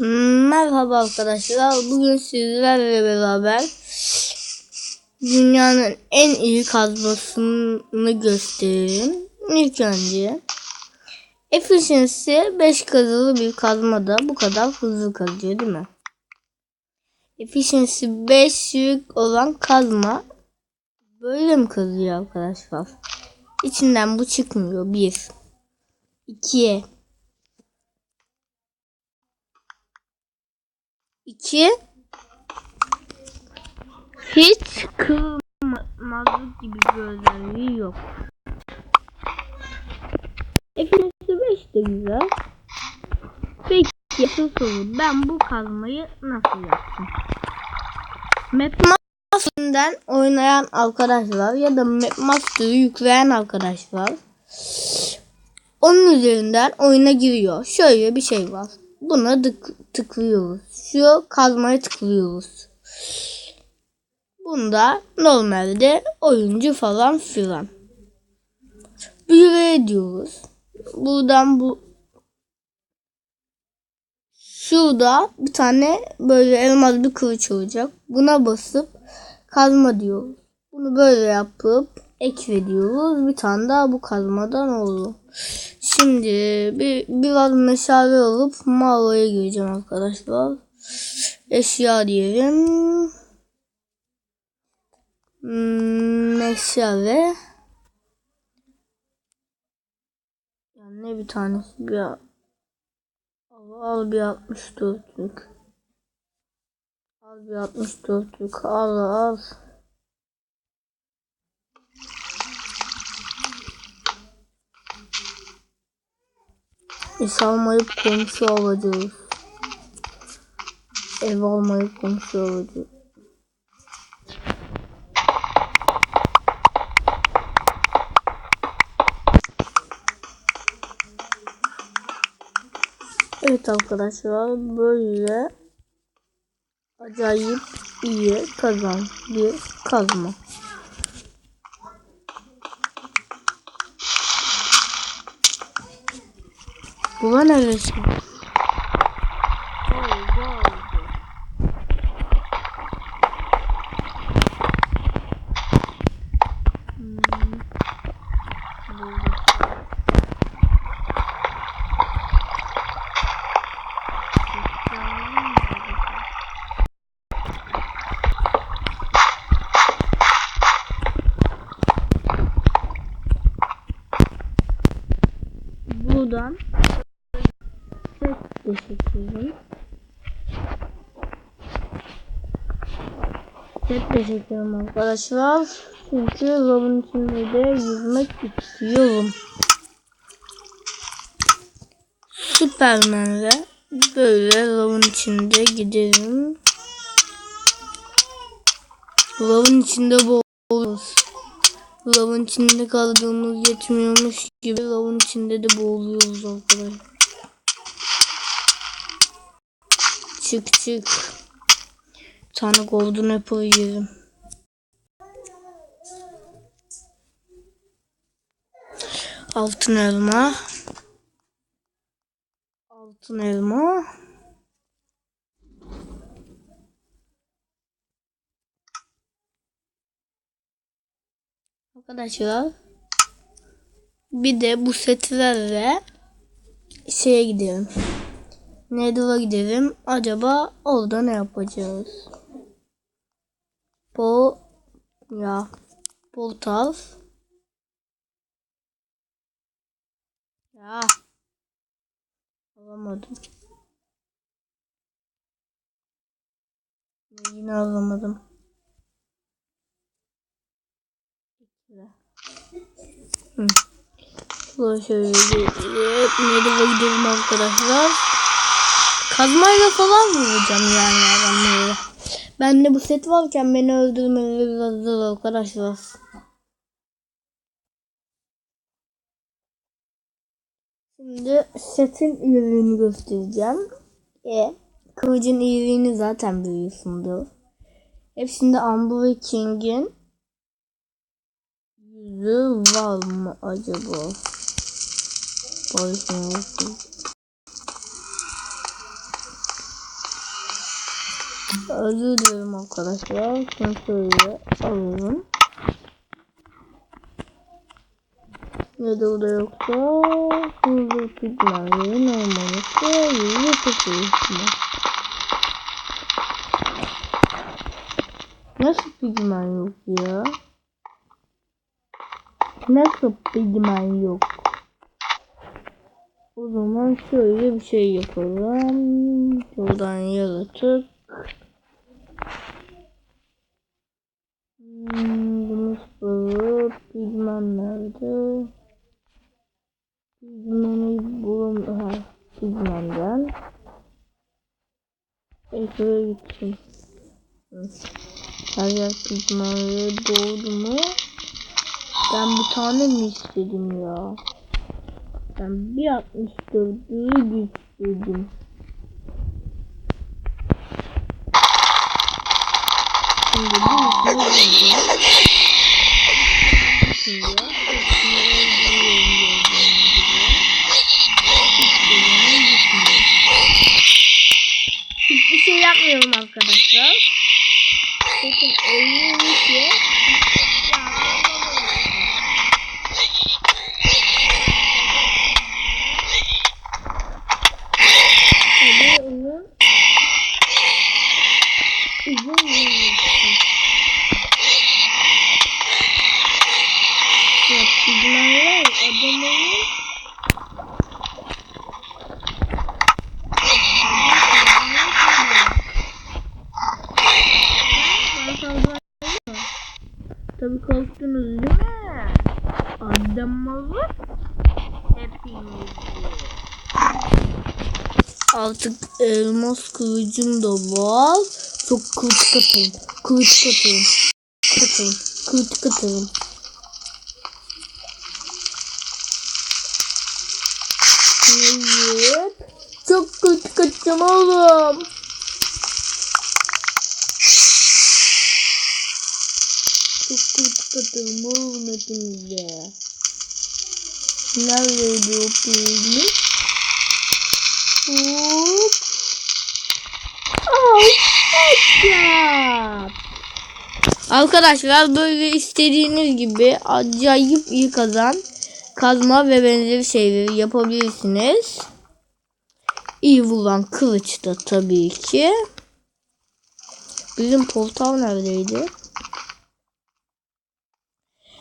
Merhaba arkadaşlar. Bugün sizlerle beraber dünyanın en iyi kazmasını göstereyim. İlk önce efficiency 5 kazılı bir kazmada bu kadar hızlı kazıyor değil mi? Efficiency 5 yük olan kazma böyle mi kazıyor arkadaşlar? İçinden bu çıkmıyor. 1 2 2 hiç kırmazlık gibi bir özelliği yok. Efendim 5 de güzel. Peki şu soru ben bu kazmayı nasıl yaptım? Mapmaster'den oynayan arkadaşlar ya da Mapmaster'ı yükleyen arkadaşlar onun üzerinden oyuna giriyor. Şöyle bir şey var. Buna tık tıklıyoruz. Şu kazmaya tıklıyoruz. Bunda normalde oyuncu falan filan. Büyüre diyoruz. Buradan bu Şurada bir tane böyle elmas bir kılıç olacak. Buna basıp kazma diyoruz. Bunu böyle yapıp eklediyoruz. Bir tane daha bu kazmadan olur. Şimdi bir biraz meşale alıp mağaraya gireceğim arkadaşlar. Eşya diyelim. Hmm, meşale. Yani ne bir tanesi bir al, al bir 64'lük. Al bir 64'lük. Al al. İş almayıp komşu alacağız. Ev almayıp komşu alacağız. Evet arkadaşlar böyle acayip iyi kazan bir kazma. Bu neresi? Buradan set teşekkürüm. Set teşekkürüm arkadaşlar. Çünkü lavın içinde de yüzmek istiyorum. Süpermen'le böyle lavın içinde gidelim. Lavın içinde boğuluruz. Lavın içinde kaldığımız yetmiyormuş gibi lavın içinde de boğuluyoruz arkadaşlar. Çık çık. Tane golden apple yiyelim. Altın elma. Altın elma. Arkadaşlar bir de bu setlerle şeye gidelim. Nether'a gidelim. Acaba orada ne yapacağız? Po ya portal ya alamadım. Yine alamadım. Hı. Şöyle şöyle Nether'a gidelim arkadaşlar. Kazmayla falan vuracağım yani adamları. Bende bu set varken beni zor arkadaşlar. Şimdi setin iyiliğini göstereceğim. E, kılıcın iyiliğini zaten biliyorsundur. Hepsinde Amber King'in yüzü var mı acaba? Bakın. Özür dilerim arkadaşlar. Şöyle alalım. Ne de o da yoksa hızlı normal yoksa yüzü tutuyorsun. Nasıl pigment yok ya? Nasıl pigment yok? O zaman şöyle bir şey yapalım. Şuradan yaratık. Bunu sıfırı. Pigment nerede? Pigment'i bulam... Ha, pigment'den. Ekran'a gitsin. Hı. Her yer pigment'e doğdu mu? Ben bir tane mi istedim ya? Ben bir 64'ü istedim. Şimdi bu işini bulacağım. Şimdi ya. Hiçbir şey yapmıyorum arkadaşlar. Bakın oyunun işi. Hadi oyun. Tabii korktunuz değil mi? Adam olur. Hepiniz. Artık elmas kılıcım da var. Çok kılıç katayım. Kılıç katayım. Katayım. Kılıç katayım. Evet. Çok kılıç katacağım oğlum. Katarım oğlum hepinize. Neredeydi o peynir? Hop. Hoppa. Arkadaşlar böyle istediğiniz gibi acayip iyi kazan kazma ve benzeri şeyleri yapabilirsiniz. İyi vuran kılıç da tabii ki. Bizim portal neredeydi?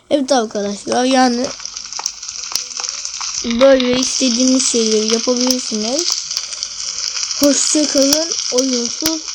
Evet arkadaşlar yani böyle istediğiniz şeyleri yapabilirsiniz. Hoşçakalın. Oyunsuz